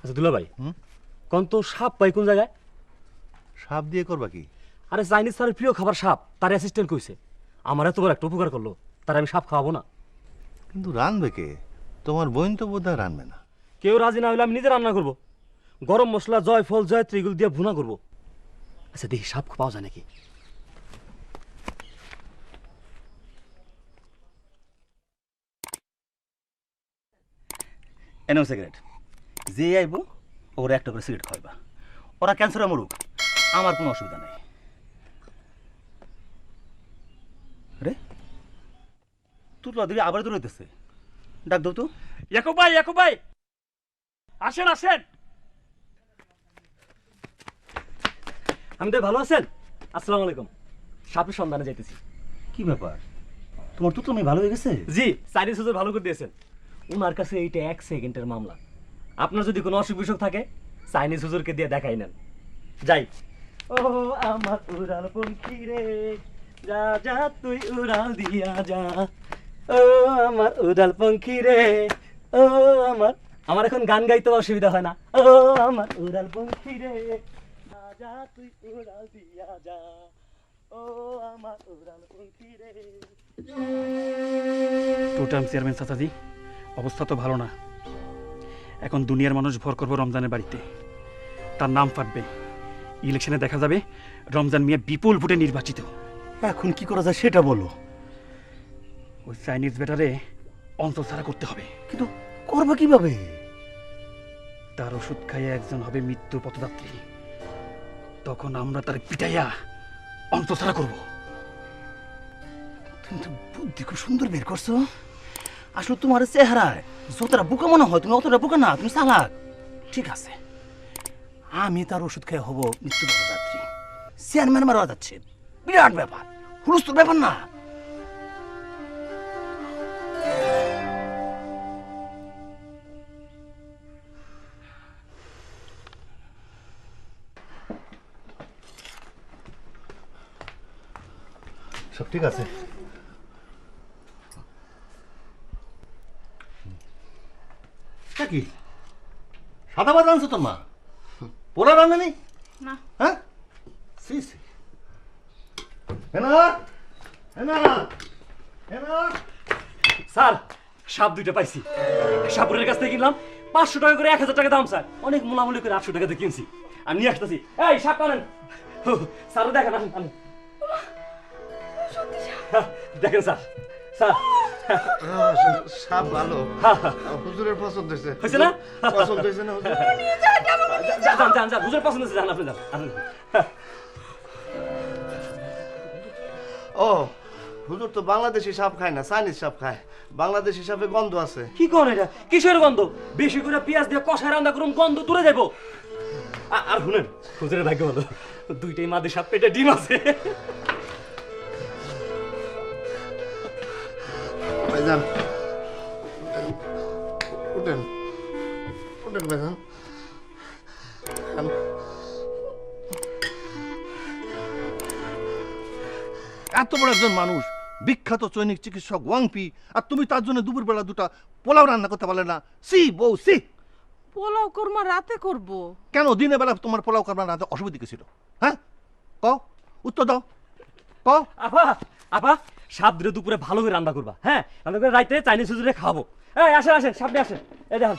আচ্ছা দুলা ভাই। হুম? কোন তো সাপ পাই কোন জায়গায়? সাপ দিয়ে করবা কি? আরে চাইনিজ স্যারের প্রিয় খাবার সাপ তার অ্যাসিস্ট্যান্ট কইছে। আমার এত বড় একটা উপকার করল তার আমি সাপ খাওয়াবো না। কিন্তু রানবে কে? তোমার বোন তো বোধহয় রানবে না। কেউ রাজি না হলে আমি নিজে রান্না করব। গরম মশলা জয়ফল জয়ত্রী এগুলো দিয়ে ভুনা করব। আচ্ছা দেখি সাপ পাওয়া যায় নাকি? এনেও সিগারেট। যে আইব ওরা একটা করে সিগারেট খাওয়াইবা। ওরা ক্যান্সারে মরুক আমার কোনো অসুবিধা নেই। রে তুই তো দিকে আবার দূর হইতেছে। ডাক দাও তো। ইয়াকুব ভাই ইয়াকুব ভাই! আসেন আসেন! আমি তো ভালো আছেন? আসসালামু আলাইকুম। সাপের সন্ধানে যাইতেছি। কি ব্যাপার? তোমার তো তুমি ভালো হয়ে গেছে? জি চাইনিজ হুজুর ভালো করে দিয়েছেন। ওনার কাছে এইটা এক সেকেন্ডের মামলা। আপনার যদি কোনো অসুখ বিসুখ থাকে চাইনিজ হুজুরকে দিয়ে দেখাই নেন। যাই। ও আমার উড়াল পঙ্খী রে যা যা তুই উড়াল দিয়া যা। ও আমার উড়াল পঙ্খী রে ও আমার আমার এখন গান গাইতে অসুবিধা হয় না। ও আমার উড়াল পঙ্খী রে যা যা তুই উড়াল দিয়া যা। ও আমার উড়াল পঙ্খী রে। টু টাইম চেয়ারম্যান চাচাজি অবস্থা তো ভালো না। এখন দুনিয়ার মানুষ ভর করব রমজানের বাড়িতে। তার নাম ফাটবে। ইলেকশনে দেখা যাবে রমজান মিয়া বিপুল ভোটে নির্বাচিত। এখন কি করা যায় সেটা বলো। ওই চাইনিজ ব্যাটারে অঞ্চল ছাড়া করতে হবে। কিন্তু করবা কীভাবে? তার ওষুধ খাইয়ে একজন হবে মৃত্যু পথযাত্রী। তখন আমরা তার পিটাইয়া অঞ্চল ছাড়া করব। তুমি তো বুদ্ধি খুব সুন্দর বের করছ। আসলে তোমার চেহারায় যতটা বোকা মনে হয় তুমি অতটা বোকা না, তুমি চালাক। ঠিক আছে। আমি তার ওষুধ খেয়ে হব মৃত্যু যাত্রী চেয়ারম্যান মারা যাচ্ছে। বিরাট ব্যাপার। হুলস্থুল ব্যাপার না। ঠিক আছে? কি? সাদা ভাত আনছো তোর মা পোলা রান্না না। হ্যাঁ? C C. স্যার সাপ দুইটা পাইছি। সাপুরের কাছ থেকে কিনলাম। পাঁচশো টাকা করে এক হাজার টাকা দাম স্যার। অনেক মোলামুলি করে আটশো টাকা দিয়ে কিনছি। আমি নিয়ে আসতেছি। এই সাপ আনেন স্যার দেখেন আসেন হ্যাঁ, দেখেন স্যার। স্যার সাপ ভালো। হুজুরের পছন্দ হয়েছে। হয়েছে না? পছন্দ হয়েছে না হুজুর? যান যান? যান বুঝে পছন্দ যান আপনি যান। ও হুজুর তো বাংলাদেশি সাপ খায় না চাইনিজ সাপ খায়। বাংলাদেশি সাপে গন্ধ আছে। কি কোন এটা? কিসের গন্ধ? বেশি করে পেঁয়াজ দিয়ে কষায় রান্না করুন গন্ধ দূরে যাব আর শুনেন হুজুরের ভাগ্য ভালো। দুইটাই মাদে সাপ পেটে ডিম আছে। ভাইজান উঠেন উঠেন ভাইজান এত বড় একজন মানুষ বিখ্যাত চৈনিক চিকিৎসক ওয়াংপি আর তুমি তার জন্য দুপুরবেলা দুটা পোলাও রান্না করতে পারলে না। সি বউ সি। পোলাও কোরমা রাতে করব। কেন? দিনের বেলা তোমার পোলাও করবার রাতে অসুবিধা কি ছিল? হ্যাঁ? ক উত্তর দাও। ক আপা আপা সাপ দিলে দুপুরে ভালো করে রান্না করবা হ্যাঁ? রান্না করে রাইতে চাইনিজ সুজুরে খাব হ্যাঁ আসেন আসেন, সামনে আসেন। এই দেখেন।